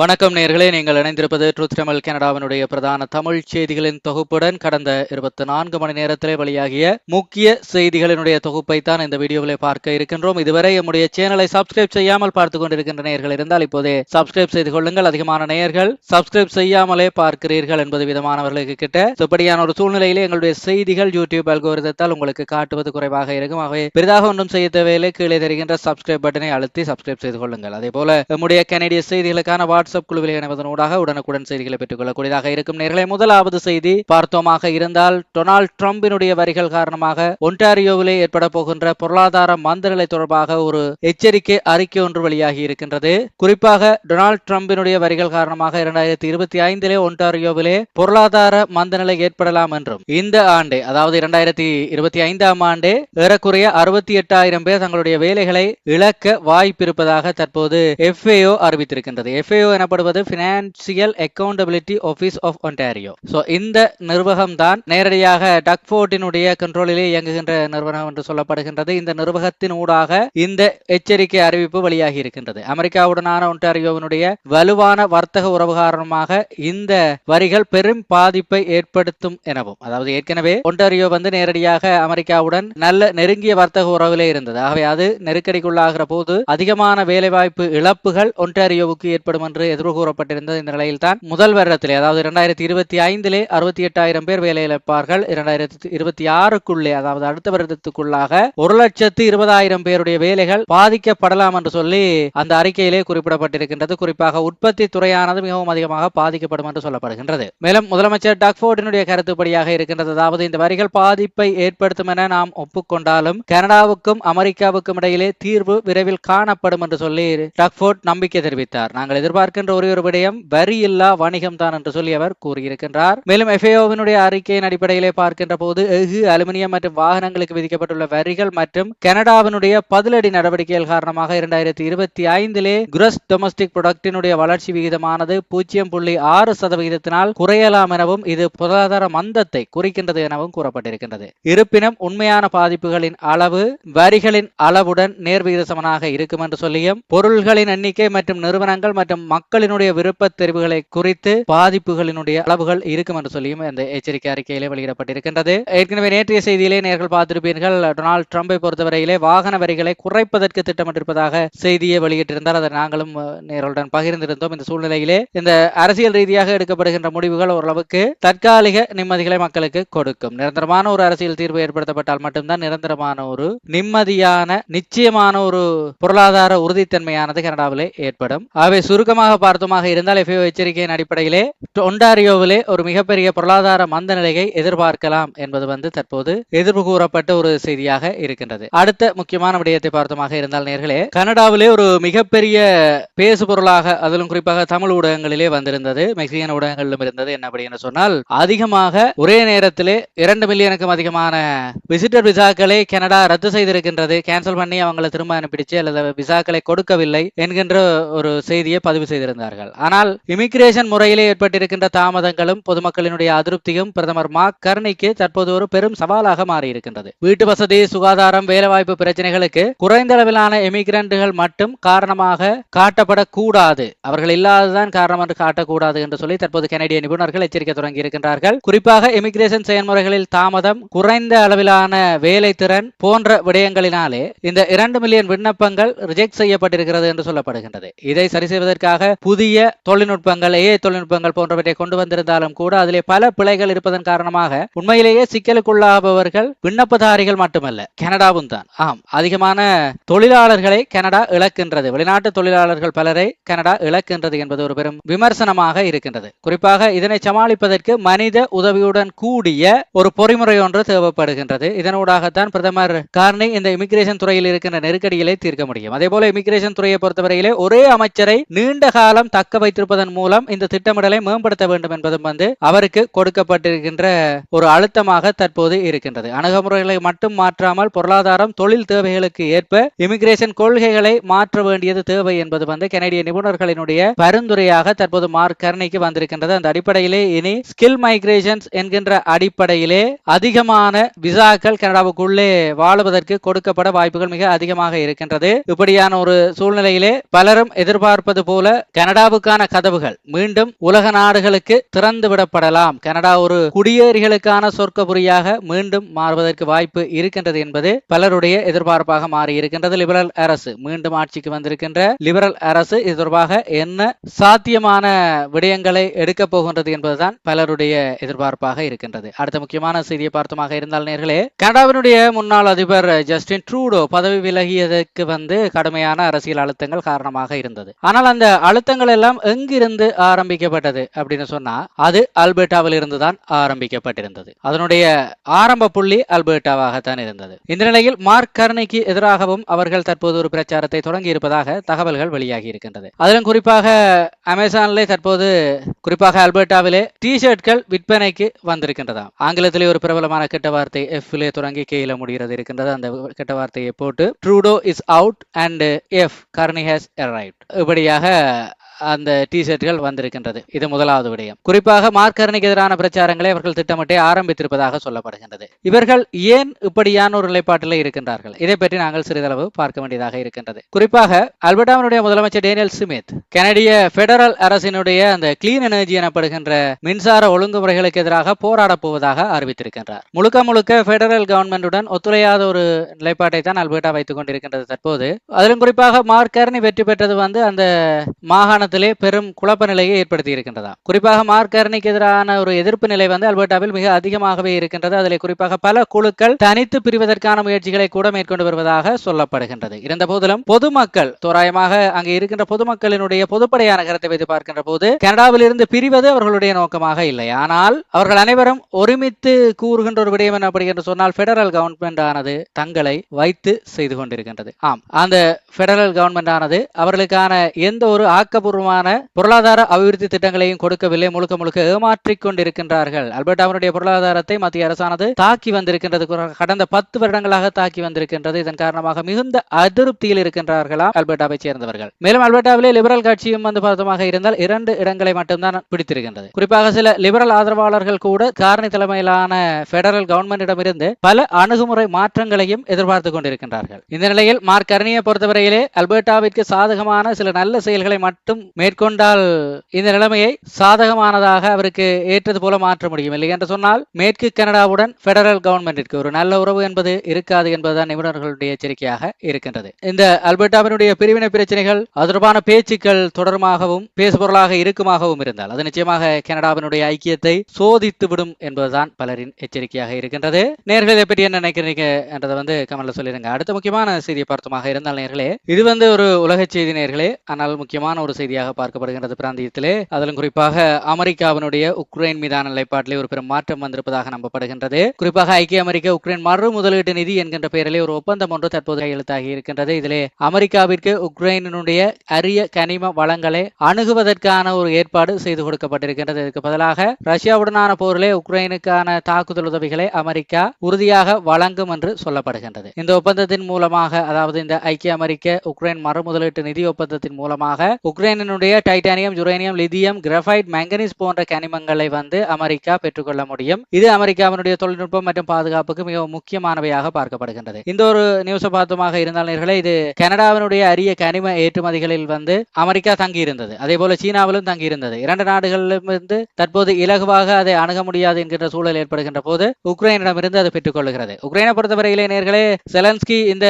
வணக்கம் நேர்களே நீங்கள் இணைந்திருப்பது ட்ரூத் தமிழ் கனடாவினுடைய பிரதான தமிழ் செய்திகளின் தொகுப்புடன் கடந்த இருபத்தி நான்கு மணி நேரத்திலே வெளியாகிய முக்கிய செய்திகளினுடைய தொகுப்பை தான் இந்த வீடியோவில் பார்க்க இருக்கின்றோம். இதுவரை நம்முடைய சேனலை சப்ஸ்கிரைப் செய்யாமல் பார்த்து கொண்டிருக்கின்ற நேர்கள் இருந்தால் இப்போதே சப்ஸ்கிரைப் செய்து கொள்ளுங்கள். அதிகமான நேயர்கள் சப்ஸ்கிரைப் செய்யாமலே பார்க்கிறீர்கள் என்பது விதமானவர்களுக்கு கிட்ட இப்படியான ஒரு சூழ்நிலையிலே எங்களுடைய செய்திகள் யூடியூப் அல்கோரிதத்தால் உங்களுக்கு காட்டுவது குறைவாக இருக்கும். ஆகவே பெரிதாக ஒன்றும் செய்ய தேவையில்லை. கீழே தெரிகின்ற சப்ஸ்கிரைப் பட்டனை அழுத்தி சப்ஸ்கிரைப் செய்து கொள்ளுங்கள். அதே போல நம்முடைய கனடிய செய்திகளுக்கான வாட்ஸ்அப் குழுவில் இணைவதனூடாக உடனுக்குடன் செய்திகளை பெற்றுக் கொள்ளக்கூடியதாக இருக்கும் நேர்களை முதலாவது செய்தி பார்த்தோமாக இருந்தால் டொனால்ட் ட்ரம்பினுடைய வரிகள் காரணமாக ஒன்டாரியோவிலே ஏற்பட போகின்ற பொருளாதார மந்தநிலை தொடர்பாக ஒரு எச்சரிக்கை அறிக்கை ஒன்று வெளியாகி இருக்கின்றது. குறிப்பாக டொனால்ட் ட்ரம்பினுடைய வரிகள் காரணமாக இரண்டாயிரத்தி இருபத்தி ஐந்திலே ஒன்டாரியோவிலே பொருளாதார மந்தநிலை ஏற்படலாம் என்றும் இந்த ஆண்டு அதாவது இரண்டாயிரத்தி இருபத்தி ஐந்தாம் ஆண்டு ஏறக்குறைய அறுபத்தி எட்டாயிரம் பேர் தங்களுடைய வேலைகளை இழக்க வாய்ப்பிருப்பதாக தற்போது எஃப்ஏஓ அறிவித்திருக்கின்றது. எஃப்ஏஓ எனப்படுவது financial accountability office of Ontario so இந்த நிர்வாகம் தான் நேரடியாக டக்ஃபோர்டினுடைய கண்ட்ரோலிலே இயங்குகின்ற நிறுவனம் என்று சொல்லப்படுகின்றது. இந்த நிர்வாகத்தின் ஊடாக இந்த எச்சரிக்கை அறிவிப்பு வெளியாகி இருக்கின்றது. அமெரிக்காவுடனான ஒன்டாரியோவினுடைய வலுவான வர்த்தக உறவு காரணமாக இந்த வரிகள் பெரும் பாதிப்பை ஏற்படுத்தும் எனவும் அதாவது ஏற்கனவே ஒன்டாரியோ வந்து நேரடியாக அமெரிக்காவுடன் நல்ல நெருங்கிய வர்த்தக உறவிலே இருந்தது. ஆகவே அது நெருக்கடிக்குள்ளாகிற போது அதிகமான வேலைவாய்ப்பு இழப்புகள் ஒன்டாரியோவுக்கு ஏற்படும் என்று எதிர்கூறப்பட்டிருந்த இந்த நிலையில்தான். முதல் வருடத்திலே அதாவது இரண்டாயிரத்தி இருபத்தி ஐந்திலே அறுபத்தி எட்டாயிரம் பேர் வேலை இழப்பார்கள் இரண்டாயிரத்தி இருபத்தி ஆறுக்குள்ளே அதாவது அடுத்த வருடத்துக்குள்ளாக ஒரு லட்சத்து இருபதாயிரம் பேருடைய வேலைகள் பாதிக்கப்படலாம் என்று சொல்லி அந்த அறிக்கையிலே குறிப்பிடப்பட்டிருக்கின்றது. குறிப்பாக உற்பத்தி துறையானது மிகவும் அதிகமாக பாதிக்கப்படும் என்று சொல்லப்படுகின்றது. மேலும் முதலமைச்சர் டக்ஃபோர்டினுடைய கருத்துப்படியாக இருக்கின்றது. அதாவது இந்த வரிகள் பாதிப்பை ஏற்படுத்தும் என நாம் ஒப்புக்கொண்டாலும் கனடாவுக்கும் அமெரிக்காவுக்கும் இடையிலே தீர்வு விரைவில் காணப்படும் என்று சொல்லி டக்ஃபோர்ட் நம்பிக்கை தெரிவித்தார். நாங்கள் எதிர்பார்க்க எதிர்பார்க்கின்ற ஒரே ஒரு விடயம் வரி இல்லா வணிகம் தான் என்று சொல்லி அவர் கூறியிருக்கின்றார். மேலும் எஃப்ஏஓவினுடைய அறிக்கையின் அடிப்படையிலே பார்க்கின்ற போது எஃகு அலுமினியம் மற்றும் வாகனங்களுக்கு விதிக்கப்பட்டுள்ள வரிகள் மற்றும் கனடாவினுடைய பதிலடி நடவடிக்கைகள் காரணமாக இரண்டாயிரத்தி இருபத்தி ஐந்திலே குரஸ் டொமஸ்டிக் ப்ரொடக்டினுடைய வளர்ச்சி விகிதமானது பூஜ்ஜியம் புள்ளி ஆறு சதவிகிதத்தினால் குறையலாம் எனவும் இது பொருளாதார மந்தத்தை குறிக்கின்றது எனவும் கூறப்பட்டிருக்கின்றது. இருப்பினும் உண்மையான பாதிப்புகளின் அளவு வரிகளின் அளவுடன் நேர்விகித சமனாக இருக்கும் என்று சொல்லியும் பொருள்களின் எண்ணிக்கை மற்றும் நிறுவனங்கள் மற்றும் மக்களினுடைய விருப்ப தெரிவுகளை குறித்து பாதிப்புகளினுடைய அளவுகள் இருக்கும் என்று சொல்லியும் இந்த எச்சரிக்கை அறிக்கையிலே வெளியிடப்பட்டிருக்கின்றது. ஏற்கனவே நேற்றைய செய்தியிலே நேர்கள் பார்த்திருப்பீர்கள் டொனால்டு ட்ரம்பை பொறுத்தவரையிலே வாகன வரிகளை குறைப்பதற்கு திட்டமிட்டிருப்பதாக செய்தியை வெளியிட்டிருந்தார். அதை நாங்களும் நேர்களுடன் பகிர்ந்திருந்தோம். இந்த சூழ்நிலையிலே இந்த அரசியல் ரீதியாக எடுக்கப்படுகின்ற முடிவுகள் ஓரளவுக்கு தற்காலிக நிம்மதிகளை மக்களுக்கு கொடுக்கும். நிரந்தரமான ஒரு அரசியல் தீர்வு ஏற்படுத்தப்பட்டால் மட்டும்தான் நிரந்தரமான ஒரு நிம்மதியான நிச்சயமான ஒரு பொருளாதார உறுதித்தன்மையானது கனடாவிலே ஏற்படும். அவை சுருக்கமாக பார்த்தோமாக இருந்தால் எஃப்ஓ எச்சரிக்கையின் அடிப்படையிலே ஒன்டாரியோவிலே ஒரு மிகப்பெரிய பொருளாதார மந்த நிலையை எதிர்பார்க்கலாம் என்பது வந்து தற்போது எதிர்ப்பு கூறப்பட்ட ஒரு செய்தியாக இருக்கின்றது. அடுத்த முக்கியமான விடயத்தை பார்த்தோமாக இருந்தால் நேர்களே கனடாவிலே ஒரு மிகப்பெரிய பேசு பொருளாக அதிலும் குறிப்பாக தமிழ் ஊடகங்களிலே வந்திருந்தது மெக்சிகன் ஊடகங்களிலும் இருந்தது என்ன அப்படின்னு சொன்னால் அதிகமாக ஒரே நேரத்திலே இரண்டு மில்லியனுக்கும் அதிகமான விசிட்டர் விசாக்களை கனடா ரத்து செய்திருக்கின்றது. கேன்சல் பண்ணி அவங்களை திரும்ப அனுப்பிடுச்சு அல்லது விசாக்களை கொடுக்கவில்லை என்கின்ற ஒரு செய்தியை பதிவு செய்து செய்திருந்தார்கள். ஆனால் இமிகிரேஷன் முறையிலே ஏற்பட்டிருக்கின்ற தாமதங்களும் பொதுமக்களினுடைய அதிருப்தியும் பிரதமர் மார்க் கர்னிக்கு தற்போது ஒரு பெரும் சவாலாக மாறியிருக்கின்றது. வீட்டு வசதி சுகாதாரம் வேலைவாய்ப்பு பிரச்சனைகளுக்கு குறைந்த அளவிலான எமிகிரண்டுகள் மட்டும் காரணமாக காட்டப்படக்கூடாது. அவர்கள் இல்லாததான் காரணம் என்று காட்டக்கூடாது என்று சொல்லி தற்போது கனடிய நிபுணர்கள் எச்சரிக்கை தொடங்கி இருக்கின்றார்கள். குறிப்பாக எமிகிரேஷன் செயல்முறைகளில் தாமதம் குறைந்த அளவிலான வேலை திறன் போன்ற விடயங்களினாலே இந்த இரண்டு மில்லியன் விண்ணப்பங்கள் ரிஜெக்ட் செய்யப்பட்டிருக்கிறது என்று சொல்லப்படுகின்றது. இதை சரி செய்வதற்காக புதிய தொழில்நுட்பங்கள் ஏஐ தொழில்நுட்பங்கள் போன்றவற்றை கொண்டு வந்திருந்தாலும் கூட அதிலே பல பிழைகள் இருப்பதன் காரணமாக உண்மையிலேயே சிக்கலுக்குள்ளாபவர்கள் விண்ணப்பதாரிகள் மட்டுமல்ல கனடாவும் தான். ஆம் அதிகமான தொழிலாளர்களை கனடா இழக்கின்றது. வெளிநாட்டு தொழிலாளர்கள் பலரை கனடா இழக்கின்றது என்பது ஒரு பெரும் விமர்சனமாக இருக்கின்றது. குறிப்பாக இதனை சமாளிப்பதற்கு மனித உதவியுடன் கூடிய ஒரு பொறிமுறை ஒன்று தேவைப்படுகின்றது. இதனூடாகத்தான் பிரதமர் கார்னி இந்த இமிகிரேஷன் துறையில் இருக்கின்ற நெருக்கடிகளை தீர்க்க முடியும். அதே போல இமிகிரேஷன் துறையை பொறுத்தவரையிலே ஒரே அமைச்சரை நீண்ட காலம் தக்க வைத்திருப்பதன் மூலம் இந்த திட்டமிடலை மேம்படுத்த வேண்டும் என்பதும் வந்து அவருக்கு கொடுக்கப்பட்டிருக்கின்ற ஒரு அழுத்தமாக தற்போது இருக்கின்றது. அணுகுமுறைகளை மட்டும் மாற்றாமல் பொருளாதாரம் தொழில் தேவைகளுக்கு ஏற்ப இமிகிரேஷன் கொள்கைகளை மாற்ற வேண்டியது தேவை என்பது வந்து கனடிய நிபுணர்களினுடைய பரிந்துரையாக தற்போது மார்க் கர்னிக்கு வந்திருக்கின்றது. அந்த அடிப்படையிலே இனி ஸ்கில் மைக்ரேஷன்ஸ் என்கின்ற அடிப்படையிலே அதிகமான விசாக்கள் கனடாவுக்குள்ளே வாழுவதற்கு கொடுக்கப்பட வாய்ப்புகள் மிக அதிகமாக இருக்கின்றது. இப்படியான ஒரு சூழ்நிலையிலே பலரும் எதிர்பார்ப்பது போல கனடாவுக்கான கதவுகள் மீண்டும் உலக நாடுகளுக்கு திறந்து விடப்படலாம். கனடா ஒரு குடியேறிகளுக்கான சொர்க்கபுரியாக மீண்டும் மாறுவதற்கு வாய்ப்பு இருக்கின்றது என்பது பலருடைய எதிர்பார்ப்பாக மாறி இருக்கின்றது லிபரல் அரசு மீண்டும் ஆட்சிக்கு வந்திருக்கின்ற லிபரல் அரசு இது தொடர்பாக என்ன சாத்தியமான விடயங்களை எடுக்கப் போகின்றது என்பதுதான் பலருடைய எதிர்பார்ப்பாக இருக்கின்றது. அடுத்த முக்கியமான செய்தியை பார்த்தமாக இருந்தால் நேர்களே கனடாவினுடைய முன்னாள் அதிபர் ஜஸ்டின் ட்ரூடோ பதவி விலகியதற்கு வந்து கடுமையான அரசியல் அழுத்தங்கள் காரணமாக இருந்தது. ஆனால் அந்த அழுத்தங்கள் எல்லாம் எங்கிருந்து ஆரம்பிக்கப்பட்டது அப்படின்னு சொன்னா அது அல்பர்டாவில் இருந்துதான் ஆரம்பிக்கப்பட்டிருந்தது. அதனுடைய ஆரம்ப புள்ளி அல்பர்டாவாகத்தான் இருந்தது. இந்த நிலையில் மார்க் கர்னிக்கு எதிராகவும் அவர்கள் தற்போது ஒரு பிரச்சாரத்தை தொடங்கி இருப்பதாக தகவல்கள் வெளியாகி இருக்கின்றது. அதிலும் குறிப்பாக அமேசானிலே தற்போது குறிப்பாக அல்பர்டாவிலே டி ஷர்ட்கள் விற்பனைக்கு வந்திருக்கின்றதாம். ஆங்கிலத்திலே ஒரு பிரபலமான கெட்ட வார்த்தை எஃப்லே தொடங்கி கேல முடிகிறது இருக்கின்றது. அந்த கெட்ட வார்த்தையை போட்டு Trudeau is out and F Carney has arrive இப்படியாக அந்த டிஷர்ட்கள் வந்திருக்கின்றது. இது முதலாவது விடயம். குறிப்பாக மார்க்கரனுக்கு எதிரான பிரச்சாரங்களை அவர்கள் திட்டமிட்டே ஆரம்பித்திருப்பதாக சொல்லப்படுகின்றது. இவர்கள் ஏன் இப்படியான ஒரு நிலைப்பாட்டில் இருக்கின்றார்கள்? இதை பற்றி நாங்கள் சிறிதளவு பார்க்க வேண்டியதாக இருக்கின்றது. குறிப்பாக அல்பர்டாவினுடைய முதலமைச்சர் டேனியல் சிமித் கனடிய பெடரல் அரசினுடைய அந்த கிளீன் எனர்ஜி எனப்படுகின்ற மின்சார ஒழுங்குமுறைகளுக்கு எதிராக போராடப் போவதாக அறிவித்திருக்கின்றார். முழுக்க முழுக்க பெடரல் கவர்மெண்டுடன் ஒத்துழையாத ஒரு நிலைப்பாட்டை தான் அல்பர்டா வைத்துக் கொண்டிருக்கின்றது தற்போது. அதிலும் குறிப்பாக மார்க்கர்னி வெற்றி பெற்றது வந்து அந்த மாகாண மாகாணத்திலே பெரும் குழப்ப நிலையை ஏற்படுத்தி இருக்கின்றதா குறிப்பாக மார்க்கரணிக்கு எதிரான ஒரு எதிர்ப்பு நிலை வந்து அல்பர்டாவில் மிக அதிகமாகவே இருக்கின்றது. அதில் குறிப்பாக பல குழுக்கள் தனித்து பிரிவதற்கான முயற்சிகளை கூட மேற்கொண்டு வருவதாக சொல்லப்படுகின்றது. இருந்த போதிலும் பொதுமக்கள் தோராயமாக அங்கு இருக்கின்ற பொதுமக்களினுடைய பொதுப்படையான கருத்தை வைத்து பார்க்கின்ற போது கனடாவில் இருந்து பிரிவது அவர்களுடைய நோக்கமாக இல்லை. ஆனால் அவர்கள் அனைவரும் ஒருமித்து கூறுகின்ற ஒரு விடயம் என்ன அப்படி என்று சொன்னால் பெடரல் கவர்மெண்ட் ஆனது தங்களை வைத்து செய்து கொண்டிருக்கின்றது. ஆம் அந்த பெடரல் கவர்மெண்ட் ஆனது அவர்களுக்கான எந்த ஒரு ஆக்கப்பூர்வ ஆக்கப்பூர்வமான பொருளாதார அபிவிருத்தி திட்டங்களையும் கொடுக்கவில்லை. முழுக்க முழுக்க ஏமாற்றிக் கொண்டிருக்கின்றார்கள். அல்பர்டாவினுடைய பொருளாதாரத்தை மத்திய அரசானது தாக்கி வந்திருக்கின்றது. கடந்த பத்து வருடங்களாக தாக்கி வந்திருக்கின்றது. இதன் காரணமாக மிகுந்த அதிருப்தியில் இருக்கின்றார்களா அல்பர்டாவை சேர்ந்தவர்கள். மேலும் அல்பர்டாவிலே லிபரல் கட்சியும் வந்து பார்த்தமாக இருந்தால் இரண்டு இடங்களை மட்டும்தான் பிடித்திருக்கின்றது. குறிப்பாக சில லிபரல் ஆதரவாளர்கள் கூட காரணி தலைமையிலான பெடரல் கவர்மெண்டிடமிருந்து பல அணுகுமுறை மாற்றங்களையும் எதிர்பார்த்து கொண்டிருக்கின்றார்கள். இந்த நிலையில் மார்க் கர்னியை பொறுத்தவரையிலே அல்பர்டாவிற்கு சாதகமான சில நல்ல செயல்களை மட்டும் மேற்கொண்டால் இந்த நிலைமையை சாதகமானதாக அவருக்கு ஏற்றது போல மாற்ற முடியும் இல்லை என்று சொன்னால் மேற்கு கனடாவுடன் பெடரல் கவர்மெண்டிற்கு ஒரு நல்ல உறவு என்பது இருக்காது என்பதுதான் நிபுணர்களுடைய எச்சரிக்கையாக இருக்கின்றது. இந்த அல்பர்டாவினுடைய பிரிவினை பிரச்சனைகள் அது தொடர்பான பேச்சுக்கள் தொடர்பாகவும் பேசுபொருளாக இருக்குமாகவும் இருந்தால் அது நிச்சயமாக கனடாவினுடைய ஐக்கியத்தை சோதித்து விடும் என்பதுதான் பலரின் எச்சரிக்கையாக இருக்கின்றது. நேர்களை இதை பற்றி என்ன நினைக்கிறீங்க என்றதை வந்து கமல்ல சொல்லிருங்க அடுத்த முக்கியமான செய்தியை பார்த்தமாக இருந்தால் நேர்களே இது வந்து ஒரு உலக செய்தி நேர்களே. ஆனால் முக்கியமான ஒரு செய்தி செய்தியாக பார்க்கப்படுகின்றது பிராந்தியத்திலே. அதிலும் குறிப்பாக அமெரிக்காவினுடைய உக்ரைன் மீதான நிலைப்பாட்டிலே ஒரு பெரும் மாற்றம் வந்திருப்பதாக நம்பப்படுகின்றது. குறிப்பாக ஐக்கிய அமெரிக்க உக்ரைன் மறு முதலீட்டு நிதி என்கின்ற பெயரிலே ஒரு ஒப்பந்தம் ஒன்று தற்போது கையெழுத்தாகி இருக்கின்றது. இதிலே அமெரிக்காவிற்கு உக்ரைனுடைய அரிய கனிம வளங்களை அணுகுவதற்கான ஒரு ஏற்பாடு செய்து கொடுக்கப்பட்டிருக்கின்றது. இதற்கு பதிலாக ரஷ்யாவுடனான போரிலே உக்ரைனுக்கான தாக்குதல் உதவிகளை அமெரிக்கா உறுதியாக வழங்கும் என்று சொல்லப்படுகின்றது. இந்த ஒப்பந்தத்தின் மூலமாக அதாவது இந்த ஐக்கிய அமெரிக்க உக்ரைன் மறு முதலீட்டு நிதி ஒப்பந்தத்தின் மூலமாக உக்ரைனின் உக்ரைனுடைய titanium uranium lithium graphite manganese போன்ற கனிமங்களை வந்து அமெரிக்கா பெற்றுக்கொள்ள முடியும். இது அமெரிக்காவினுடைய தொழில்நுட்பம் மற்றும் பாதுகாப்புக்கு மிகவும் முக்கியமானவையாக பார்க்கப்படுகின்றது. இந்த ஒரு நியூஸை பார்த்தமாக இருந்தால் நேர்களே இது கனடாவினுடைய அரிய கனிம ஏற்றுமதிகளில் வந்து அமெரிக்கா தங்கி இருந்தது அதே போல சீனாவிலும் தங்கி இருந்தது இரண்டு நாடுகளிலும் இருந்து தற்போது இலகுவாக அதை அணுக முடியாது என்கின்ற சூழல் ஏற்படுகின்ற போது உக்ரைனிடமிருந்து அதை பெற்றுக்கொள்கிறது உக்ரைனை பொறுத்தவரையிலே நேர்களே செலன்ஸ்கி இந்த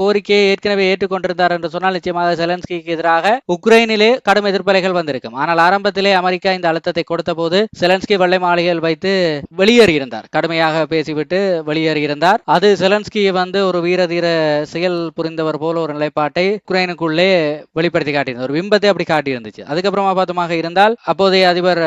கோரிக்கையை ஏற்கனவே ஏற்றுக்கொண்டிருந்தார் என்று சொன்னால் நிச்சயமாக செலன்ஸ்கிக்கு எதிராக உக்ரைனிலே கடும் எதிர்ப்பலைகள் வந்திருக்கும். ஆனால் ஆரம்பத்திலே அமெரிக்கா இந்த அழுத்தத்தை கொடுத்த போது செலன்ஸ்கி வெள்ளை மாளிகையில் வைத்து வெளியேறியிருந்தார். கடுமையாக பேசிவிட்டு வெளியேறியிருந்தார். அது செலன்ஸ்கி வந்து ஒரு வீரதீர செயல் புரிந்தவர் போல ஒரு நிலைப்பாட்டை உக்ரைனுக்குள்ளே வெளிப்படுத்தி காட்டியிருந்தார். ஒரு பிம்பத்தை அப்படி காட்டியிருந்துச்சு. அதுக்கப்புறமா பார்த்தமாக இருந்தால் அப்போதைய அதிபர்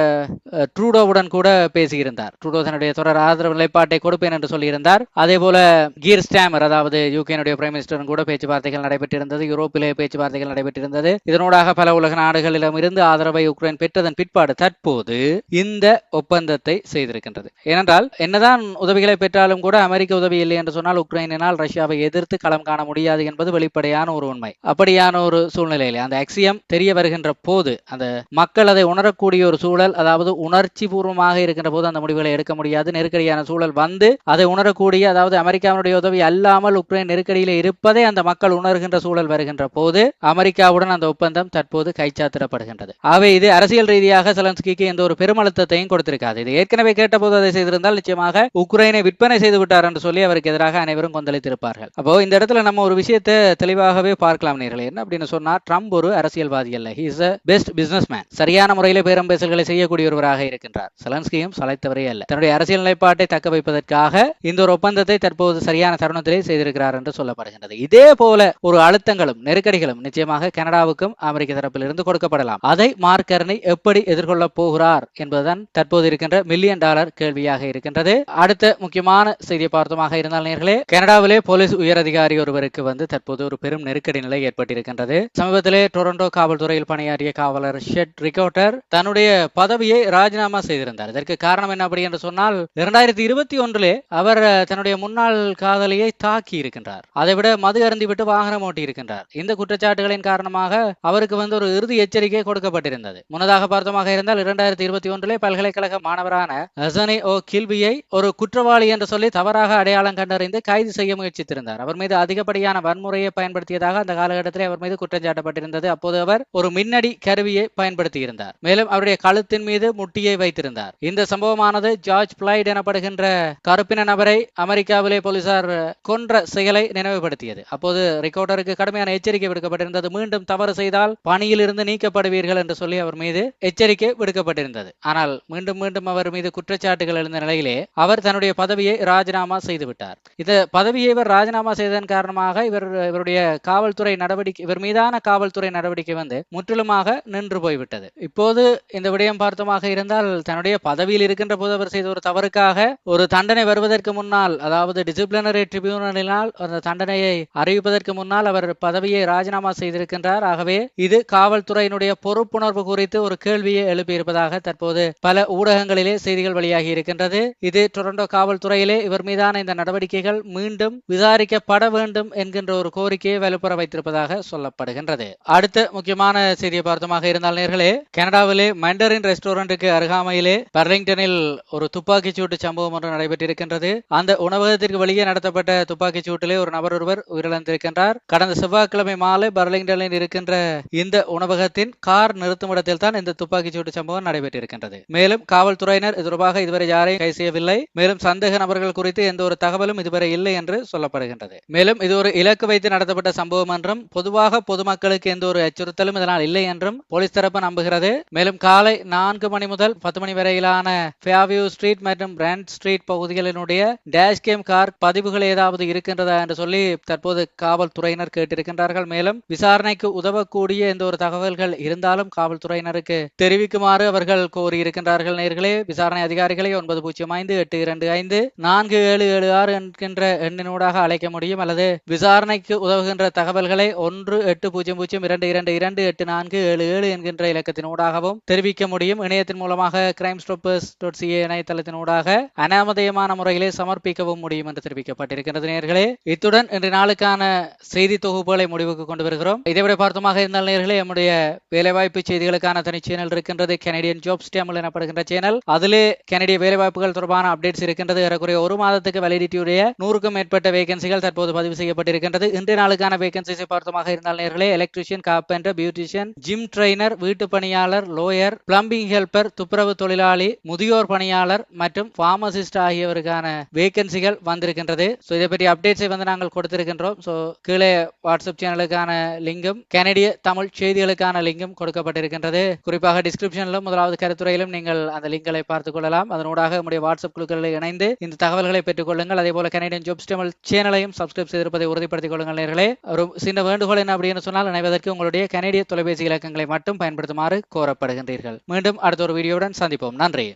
ட்ரூடோவுடன் கூட பேசியிருந்தார். ட்ரூடோ தன்னுடைய தொடர் ஆதரவு நிலைப்பாட்டை கொடுப்பேன் என்று சொல்லியிருந்தார். அதே போல கீர் ஸ்டாமர் அதாவது யூகேனுடைய பிரைம் மினிஸ்டரும் கூட பேச்சுவார்த்தைகள் நடைபெற்றிருந்தது. யூரோப்பிலே பேச்சுவார்த்தைகள் நடைபெற்றிருந்தது. இதனூடாக பல உலக நாடுகளிடம் இருந்து ஆதரவை உக்ரைன் பெற்றதன் பிற்பாடு தற்போது இந்த ஒப்பந்தத்தை செய்திருக்கின்றது. ஏனென்றால் என்னதான் உதவிகளை பெற்றாலும் கூட அமெரிக்க உதவி இல்லை என்று சொன்னால் உக்ரைனினால் ரஷ்யாவை எதிர்த்து களம் காண முடியாது என்பது வெளிப்படையான ஒரு உண்மை. அப்படியான ஒரு சூழ்நிலையிலே அந்த அக்சியம் தெரிய வருகின்ற போது அந்த மக்கள் அதை உணரக்கூடிய ஒரு சூழல் அதாவது உணர்ச்சி பூர்வமாக இருக்கின்ற போது அந்த முடிவுகளை எடுக்க முடியாது. நெருக்கடியான சூழல் வந்து அதை உணரக்கூடிய அதாவது அமெரிக்காவுடைய உதவி அல்லாமல் உக்ரைன் நெருக்கடியில் இருப்பதை அந்த மக்கள் உணர்கின்ற சூழல் வருகின்ற போது அமெரிக்காவுடன் அந்த ஒப்பந்தம் தற்போது கை கைச்சாத்திடப்படுகின்றது. ஆகவே இது அரசியல் ரீதியாக செலன்ஸ்கிக்கு எந்த ஒரு பெருமழுத்தத்தையும் கொடுத்திருக்காது. இது ஏற்கனவே கேட்டபோது அதை செய்திருந்தால் நிச்சயமாக உக்ரைனை விற்பனை செய்து விட்டார் என்று சொல்லி அவருக்கு எதிராக அனைவரும் கொந்தளித்திருப்பார்கள். அப்போ இந்த இடத்துல நம்ம ஒரு விஷயத்தை தெளிவாகவே பார்க்கலாம் நேர்களே. என்ன அப்படின்னு சொன்னா ட்ரம்ப் ஒரு அரசியல்வாதி அல்ல. He is best business man சரியான முறையில் பேரம் பேசல்களை செய்யக்கூடியவராக இருக்கின்றார். செலன்ஸ்கியும் சளைத்தவரே அல்ல. தன்னுடைய அரசியல் நிலைப்பாட்டை தக்க வைப்பதற்காக இந்த ஒரு ஒப்பந்தத்தை தற்போது சரியான தருணத்திலே செய்திருக்கிறார் என்று சொல்லப்படுகின்றது. இதே போல ஒரு அழுத்தங்களும் நெருக்கடிகளும் நிச்சயமாக கனடாவுக்கும் அமெரிக்க தரப்பில் இருந்து கொடுக்கப்படலாம். அதை மார்க் கர்னி எப்படி எதிர்கொள்ள போகிறார் என்பதுதான் தற்போது இருக்கின்ற மில்லியன் டாலர் கேள்வியாக இருக்கின்றது. அடுத்த முக்கியமான செய்தியை பார்த்தமாக இருந்தால் நேர்களே கனடாவிலே போலீஸ் உயரதிகாரி ஒருவருக்கு வந்து தற்போது ஒரு பெரும் நெருக்கடி நிலை ஏற்பட்டிருக்கின்றது. சமீபத்திலே டொரண்டோ காவல்துறையில் பணியாற்றிய காவலர் ஷெட் ரிகோட்டர் தன்னுடைய பதவியை ராஜினாமா செய்திருந்தார். இதற்கு காரணம் என்ன அப்படி என்று சொன்னால் இரண்டாயிரத்தி இருபத்தி ஒன்றிலே அவர் தன்னுடைய முன்னாள் காதலியை தாக்கி இருக்கின்றார். அதைவிட மது அருந்திவிட்டு வாகனம் ஓட்டி இருக்கின்றார் இந்த குற்றச்சாட்டுகளின் காரணமாக அவருக்கு வந்து ஒரு இறுதி எச்சரிக்கை கொடுக்கப்பட்டிருந்தது. முன்னதாக பார்த்தமாக இருந்தால் இரண்டாயிரத்தி இருபத்தி ஒன்றிலே பல்கலைக்கழக மாணவரான ஹசனி ஓ கில்பியை ஒரு குற்றவாளி என்று சொல்லி தவறாக அடையாளம் கண்டறிந்து கைது செய்ய முயற்சித்திருந்தார். அவர் மீது அதிகப்படியான வன்முறையை பயன்படுத்தியதாக அந்த காலகட்டத்தில் அவர் மீது குற்றம் சாட்டப்பட்டிருந்தது. அப்போது அவர் ஒரு மின்னடி கருவியை பயன்படுத்தியிருந்தார். மேலும் அவருடைய கழுத்தின் மீது முட்டியை வைத்திருந்தார். இந்த சம்பவமானது ஜார்ஜ் பிளைட் எனப்படுகின்ற கருப்பின நபரை அமெரிக்காவிலே போலீசார் கொன்ற செயலை நினைவுபடுத்தியது. அப்போது ரிகார்டருக்கு கடுமையான எச்சரிக்கை விடுக்கப்பட்டிருந்தது. மீண்டும் தவறு செய்தால் பணியில் இருந்து நீக்கப்படுவீர்கள் என்று சொல்லி அவர் மீது எச்சரிக்கை விடுக்கப்பட்டிருந்தது. ஆனால் மீண்டும் மீண்டும் அவர் மீது குற்றச்சாட்டுகள் எழுந்த நிலையிலே அவர் தன்னுடைய பதவியை ராஜினாமா செய்துவிட்டார். இந்த பதவியை இவர் ராஜினாமா செய்ததன் காரணமாக இவர் இவருடைய காவல்துறை நடவடிக்கை இவர் மீதான காவல்துறை நடவடிக்கை வந்து முற்றிலுமாக நின்று போய்விட்டது. இப்போது இந்த விடயம் பார்த்தமாக இருந்தால் தன்னுடைய பதவியில் இருக்கின்ற போது அவர் செய்த ஒரு தவறுக்காக ஒரு தண்டனை வருவதற்கு முன்னால் அதாவது டிசிப்ளினரி ட்ரிபியூனலினால் அந்த தண்டனையை அறிவிப்பதற்கு முன்னால் அவர் பதவியை ராஜினாமா செய்திருக்கின்றார். ஆகவே இது காவல் காவல்துறையினுடைய பொறுப்புணர்வு குறித்து ஒரு கேள்வியை எழுப்பியிருப்பதாக தற்போது பல ஊடகங்களிலே செய்திகள் வெளியாகி இருக்கின்றது. இது டொரண்டோ காவல்துறையிலே இவர் மீதான இந்த நடவடிக்கைகள் மீண்டும் விசாரிக்கப்பட வேண்டும் என்கின்ற ஒரு கோரிக்கையை வலுப்பெற வைத்திருப்பதாக சொல்லப்படுகின்றது. அடுத்த முக்கியமான செய்தியை பார்த்தமாக இருந்தால் நேர்களே கனடாவிலே மண்டரின் ரெஸ்டாரண்ட்டுக்கு அருகாமையிலே பர்லிங்டனில் ஒரு துப்பாக்கிச் சூட்டு சம்பவம் ஒன்று நடைபெற்றிருக்கின்றது. அந்த உணவகத்திற்கு வெளியே நடத்தப்பட்ட துப்பாக்கிச் சூட்டிலே ஒரு நபர் ஒருவர் உயிரிழந்திருக்கின்றார். கடந்த செவ்வாய்க்கிழமை மாலை பர்லிங்டனில் இருக்கின்ற இந்த உணவு உணவகத்தின் கார் நிறுத்துமிடத்தில் தான் இந்த துப்பாக்கிச்சூட்டு சம்பவம் நடைபெற்றிருக்கின்றது. மேலும் காவல்துறையினர் இது தொடர்பாக இதுவரை யாரையும் கை செய்யவில்லை. மேலும் சந்தேக நபர்கள் குறித்து எந்த ஒரு தகவலும் இதுவரை இல்லை என்று சொல்லப்படுகின்றது. மேலும் இது ஒரு இலக்கு வைத்து நடத்தப்பட்ட சம்பவம் என்றும் பொதுவாக பொதுமக்களுக்கு எந்த ஒரு அச்சுறுத்தலும் இதனால் இல்லை என்றும் போலீஸ் தரப்பு நம்புகிறது. மேலும் காலை நான்கு மணி முதல் பத்து மணி வரையிலான ஃபேவியூ ஸ்ட்ரீட் மற்றும் பிராண்ட் ஸ்ட்ரீட் பகுதிகளினுடைய டேஷ் கேம் கார் பதிவுகள் ஏதாவது இருக்கின்றதா என்று சொல்லி தற்போது காவல்துறையினர் கேட்டிருக்கின்றார்கள். மேலும் விசாரணைக்கு உதவக்கூடிய எந்த ஒரு தகவல் தகவல்கள் இருந்தாலும் காவல்துறையினருக்கு தெரிவிக்குமாறு அவர்கள் கோரியிருக்கின்றார்கள். நேர்களே விசாரணை அதிகாரிகளை ஒன்பது பூஜ்ஜியம் ஐந்து எட்டு இரண்டு ஐந்து நான்கு ஏழு ஏழு ஆறு என்கின்ற எண்ணினூடாக அழைக்க முடியும். அல்லது விசாரணைக்கு உதவுகின்ற தகவல்களை ஒன்று எட்டு பூஜ்ஜியம் பூஜ்ஜியம் இரண்டு இரண்டு இரண்டு எட்டு நான்கு ஏழு ஏழு என்கின்ற இலக்கத்தினூடாகவும் தெரிவிக்க முடியும். இணையத்தின் மூலமாக கிரைம் ஸ்டாப்பர்ஸ் டாட் சிஏ இணையதளத்தினூடாக அனாமதயமான முறையிலே சமர்ப்பிக்கவும் முடியும் என்று தெரிவிக்கப்பட்டிருக்கிறது நேர்களே இத்துடன் இன்று நாளுக்கான செய்தி தொகுப்புகளை முடிவுக்கு கொண்டு வருகிறோம். இதைவிட பார்த்தமாக இருந்தால் நேர்களே நம்முடைய வேலைவாய்ப்பு செய்திகளுக்கான தனி சேனல் இருக்கின்றது கனடியன் ஜாப்ஸ் டேமல் எனப்படுகின்ற சேனல் அதிலே கனடிய வேலைவாய்ப்புகள் தொடர்பான அப்டேட்ஸ் இருக்கின்றது. ஏறக்குறைய ஒரு மாதத்துக்கு வேலிடிட்டியுடைய நூறுக்கும் மேற்பட்ட வேகன்சிகள் தற்போது பதிவு செய்யப்பட்டிருக்கின்றது. இன்றைய நாளுக்கான வேகன்சிஸை பார்த்தமாக இருந்தால் நேர்களே electrician carpenter beautician gym trainer வீட்டு பணியாளர் லோயர் பிளம்பிங் ஹெல்பர் துப்புரவு தொழிலாளி முதியோர் பணியாளர் மற்றும் பார்மசிஸ்ட் ஆகியவருக்கான வேகன்சிகள் வந்திருக்கின்றது. ஸோ இதை பற்றி அப்டேட்ஸை வந்து நாங்கள் கொடுத்திருக்கின்றோம். ஸோ கீழே வாட்ஸ்அப் சேனலுக்கான லிங்கும் கனடிய தமிழ் செய்திகளுக்கான லிங்கும் கொடுக்கப்பட்டிருக்கின்றது? குறிப்பாக டிஸ்கிரிப்ஷனிலும் முதலாவது கருத்துறையிலும் நீங்கள் அந்த லிங்களை பார்த்துக் கொள்ளலாம். அதனூடாக நம்முடைய வாட்ஸ்அப் குழுக்களில் இணைந்து இந்த தகவல்களை பெற்றுக் கொள்ளுங்கள். அதே போல கனடியன் ஜோப்ஸ் தமிழ் சேனலையும் சப்ஸ்கிரைப் செய்திருப்பதை உறுதிப்படுத்திக் கொள்ளுங்கள் நேர்களே. ஒரு சின்ன வேண்டுகோள் என்ன அப்படின்னு சொன்னால் இணைவதற்கு உங்களுடைய கனடிய தொலைபேசி இலக்கங்களை மட்டும் பயன்படுத்துமாறு கோரப்படுகின்றீர்கள். மீண்டும் அடுத்த ஒரு வீடியோவுடன் சந்திப்போம். நன்றி.